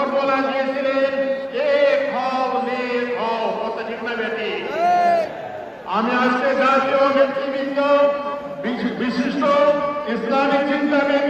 Formula দিয়েছিলেন। আমি আজকে জাতীয় নেতৃবৃন্দ বিশিষ্ট ইসলামিক চিন্তাবিদ